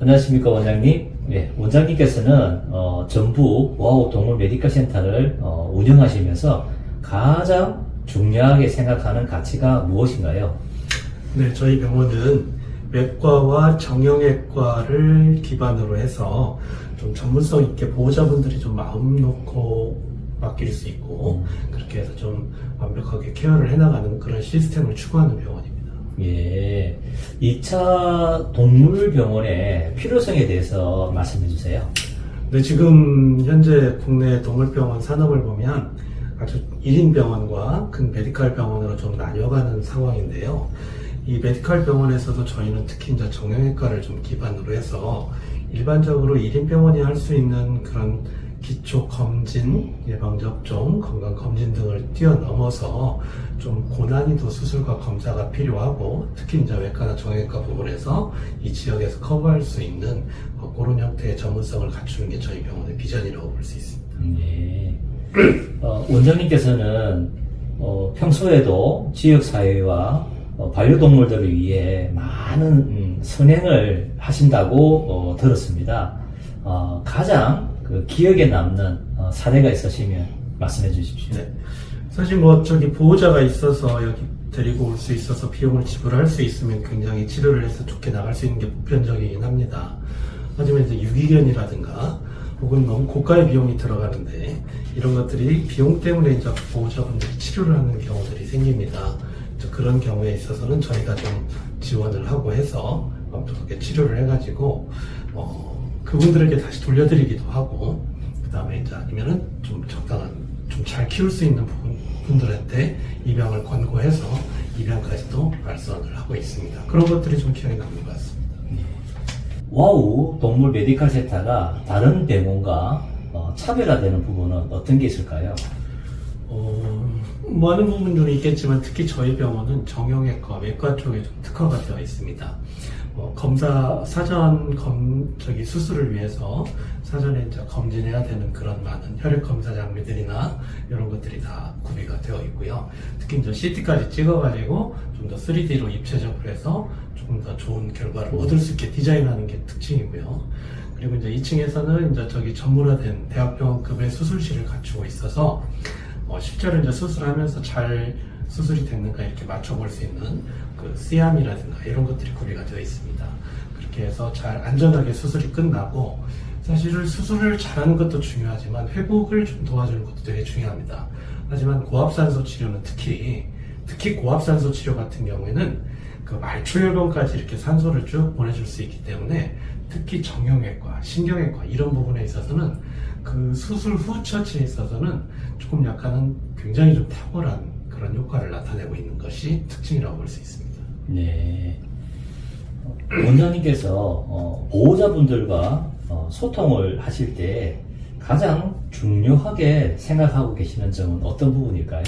안녕하십니까 원장님. 네, 원장님께서는 어, 전북 와우 동물 메디컬 센터를 어, 운영하시면서 가장 중요하게 생각하는 가치가 무엇인가요? 네, 저희 병원은 외과와 정형외과를 기반으로 해서 좀 전문성 있게 보호자분들이 좀 마음 놓고 맡길 수 있고 그렇게 해서 좀 완벽하게 케어를 해나가는 그런 시스템을 추구하는 병원입니다. 예, 2차 동물병원의 필요성에 대해서 말씀해 주세요. 네, 지금 현재 국내 동물병원 산업을 보면 아주 1인 병원과 큰 메디컬 병원으로 좀 나뉘어가는 상황인데요. 이 메디컬 병원에서도 저희는 특히 이제 정형외과를 좀 기반으로 해서 일반적으로 1인 병원이 할 수 있는 그런 기초 검진, 예방접종, 건강 검진 등을 뛰어넘어서 좀 고난이도 수술과 검사가 필요하고 특히 이제 외과나 정형외과 부분에서 이 지역에서 커버할 수 있는 어, 그런 형태의 전문성을 갖추는 게 저희 병원의 비전이라고 볼 수 있습니다. 예. 어, 원장님께서는 어, 평소에도 지역사회와 어, 반려동물들을 위해 많은 음, 선행을 하신다고 어, 들었습니다. 어, 가장 그 기억에 남는 어, 사례가 있으시면 말씀해 주십시오. 네. 사실 뭐 저기 보호자가 있어서 여기 데리고 올 수 있어서 비용을 지불할 수 있으면 굉장히 치료를 해서 좋게 나갈 수 있는 게 보편적이긴 합니다. 하지만 이제 유기견이라든가 혹은 너무 고가의 비용이 들어가는데 이런 것들이 비용 때문에 이제 보호자분들이 치료를 하는 경우들이 생깁니다. 그런 경우에 있어서는 저희가 좀 지원을 하고 해서 완벽하게 치료를 해가지고 어, 그분들에게 다시 돌려드리기도 하고 그 다음에 이제 아니면은 좀 적당한 좀 잘 키울 수 있는 분들한테 입양을 권고해서 입양까지도 발선을 하고 있습니다. 그런 것들이 좀 기억에 남는 것 같습니다. 와우 동물 메디컬 센터가 다른 병원과 어, 차별화되는 부분은 어떤 게 있을까요? 어, 많은 부분들이 있겠지만 특히 저희 병원은 정형외과, 외과 쪽에 좀 특화가 되어 있습니다. 어, 검사, 사전 검, 저기 수술을 위해서 사전에 이제 검진해야 되는 그런 많은 혈액 검사 장비들이나 이런 것들이 다 구비가 되어 있고요. 특히 이제 CT까지 찍어가지고 좀 더 3D로 입체적으로 해서 조금 더 좋은 결과를 얻을 수 있게 디자인하는 게 특징이고요. 그리고 이제 2층에서는 이제 저기 전문화된 대학병원급의 수술실을 갖추고 있어서 어, 실제로 이제 수술하면서 잘 수술이 됐는가 이렇게 맞춰볼 수 있는 그 C암이라든가 이런 것들이 구비가 되어 있습니다. 그렇게 해서 잘 안전하게 수술이 끝나고 사실은 수술을 잘하는 것도 중요하지만 회복을 좀 도와주는 것도 되게 중요합니다. 하지만 고압산소 치료는 특히 특히 고압산소 치료 같은 경우에는 그 말초혈관까지 이렇게 산소를 쭉 보내줄 수 있기 때문에 특히 정형외과, 신경외과 이런 부분에 있어서는 그 수술 후 처치에 있어서는 조금 약간은 굉장히 좀 탁월한 그런 효과를 나타내고 있는 것이 특징이라고 볼 수 있습니다. 네. 어, 원장님께서 어, 보호자분들과 어, 소통을 하실 때 가장 중요하게 생각하고 계시는 점은 어떤 부분일까요?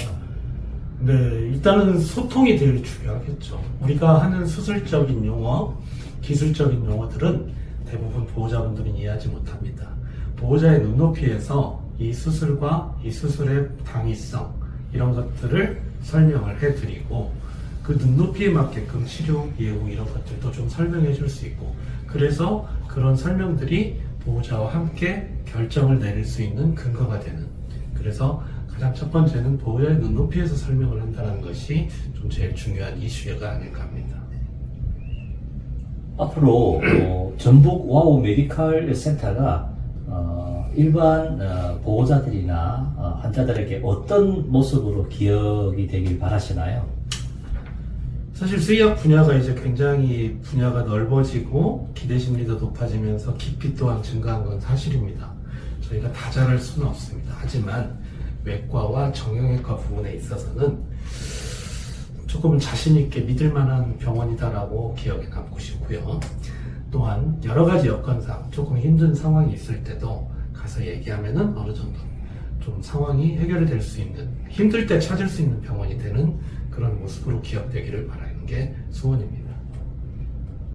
네, 일단은 소통이 제일 중요하겠죠. 우리가 하는 수술적인 용어, 기술적인 용어들은 대부분 보호자분들은 이해하지 못합니다. 보호자의 눈높이에서 이 수술과 이 수술의 당위성, 이런 것들을 설명을 해드리고, 그 눈높이에 맞게끔 치료, 예후 이런 것들도 좀 설명해 줄 수 있고, 그래서 그런 설명들이 보호자와 함께 결정을 내릴 수 있는 근거가 되는, 그래서 가장 첫 번째는 보호자의 눈높이에서 설명을 한다는 것이 좀 제일 중요한 이슈가 아닐까 합니다. 앞으로 어, 전북 와우 메디컬 센터가 어, 일반 어, 보호자들이나 어, 환자들에게 어떤 모습으로 기억이 되길 바라시나요? 사실 수의학 분야가 이제 굉장히 분야가 넓어지고 기대 심리도 높아지면서 깊이 또한 증가한 건 사실입니다. 저희가 다 잘할 수는 없습니다. 하지만 외과와 정형외과 부분에 있어서는 조금 자신 있게 믿을 만한 병원이다라고 기억에 남고 싶고요. 또한 여러 가지 여건상 조금 힘든 상황이 있을 때도 가서 얘기하면은 어느 정도 좀 상황이 해결이 될수 있는 힘들 때 찾을 수 있는 병원이 되는 그런 모습으로 기억되기를 바라는 게 소원입니다.